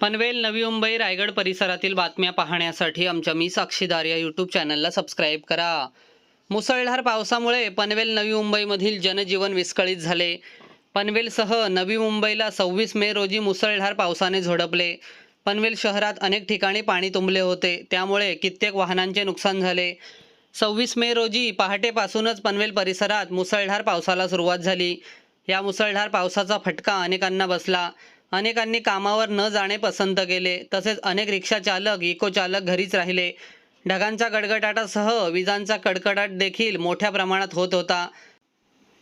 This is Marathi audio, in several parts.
पनवेल नवी मुंबई रायगड परिसरातील बातम्या पाहण्यासाठी आमच्या मी साक्षीदार या यूट्यूब चॅनलला सबस्क्राईब करा. मुसळधार पावसामुळे पनवेल नवी मुंबईमधील जनजीवन विस्कळीत झाले. पनवेलसह नवी मुंबईला सव्वीस मे रोजी मुसळधार पावसाने झोडपले. पनवेल शहरात अनेक ठिकाणी पाणी तुंबले होते. त्यामुळे कित्येक वाहनांचे नुकसान झाले. सव्वीस मे रोजी पहाटेपासूनच पनवेल परिसरात मुसळधार पावसाला सुरुवात झाली. या मुसळधार पावसाचा फटका अनेकांना बसला. अनेकांनी कामावर न जाणे पसंत केले. तसेच अनेक रिक्षा चालक इको चालक घरीच राहिले. ढगांच्या गडगडाटासह विजांचा कडकडाट देखील मोठ्या प्रमाणात होत होता.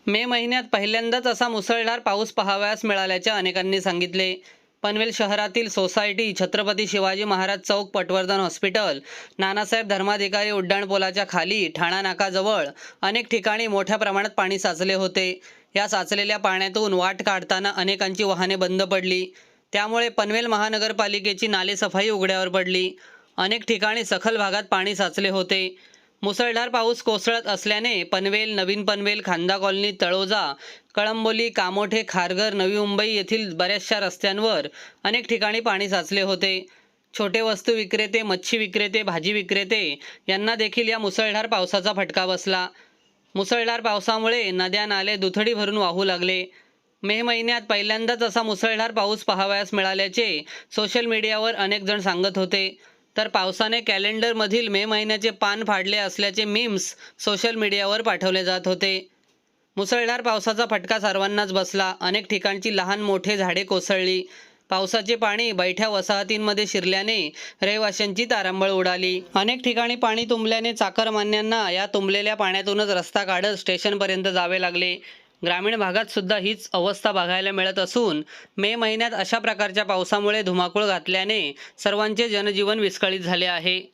मे महिन्यात पहिल्यांदाच असा मुसळधार पाऊस पाहावयास मिळाल्याचे अनेकांनी सांगितले. पनवेल शहरातील सोसायटी छत्रपती शिवाजी महाराज चौक पटवर्धन हॉस्पिटल. नानासाहेब धर्माधिकारी उड्डाणपुलाच्या खाली ठाणा नाकाजवळ अनेक ठिकाणी मोठ्या प्रमाणात पाणी साचले होते. या साचलेल्या पाण्यातून वाट काढताना अनेकांची वाहने बंद पडली. त्यामुळे पनवेल महानगरपालिकेची नालेसफाई उघड्यावर पडली. अनेक ठिकाणी सखल भागात पाणी साचले होते. मुसळधार पाऊस कोसळत असल्याने पनवेल नवीन पनवेल खांदा कॉलनी तळोजा कळंबोली कामोठे खारघर नवी मुंबई येथील बऱ्याचशा रस्त्यांवर अनेक ठिकाणी पाणी साचले होते. छोटे वस्तू विक्रेते मच्छी विक्रेते भाजी विक्रेते यांना देखील या मुसळधार पावसाचा फटका बसला. मुसळधार पावसामुळे नद्या नाले दुथडी भरून वाहू लागले. मे महिन्यात पहिल्यांदाच असा मुसळधार पाऊस पाहावयास मिळाल्याचे सोशल मीडियावर अनेक जण सांगत होते. तर पावसाने कॅलेंडरमधील मे महिन्याचे पान फाडले असल्याचे मीम्स सोशल मीडियावर पाठवले जात होते. मुसळधार पावसाचा फटका सर्वांनाच बसला. अनेक ठिकाणची लहान मोठे झाडे कोसळली. पावसाचे पाणी बैठ्या वसाहतींमध्ये शिरल्याने रहिवाशांची तारांबळ उडाली. अनेक ठिकाणी पाणी तुंबल्याने चाकरमान्यांना या तुंबलेल्या पाण्यातूनच रस्ता काढत स्टेशनपर्यंत जावे लागले. ग्रामीण भागात सुद्धा हीच अवस्था बघायला मिळत असून मे महिन्यात अशा प्रकारच्या पावसामुळे धुमाकूळ घातल्याने सर्वांचे जनजीवन विस्कळीत झाले आहे.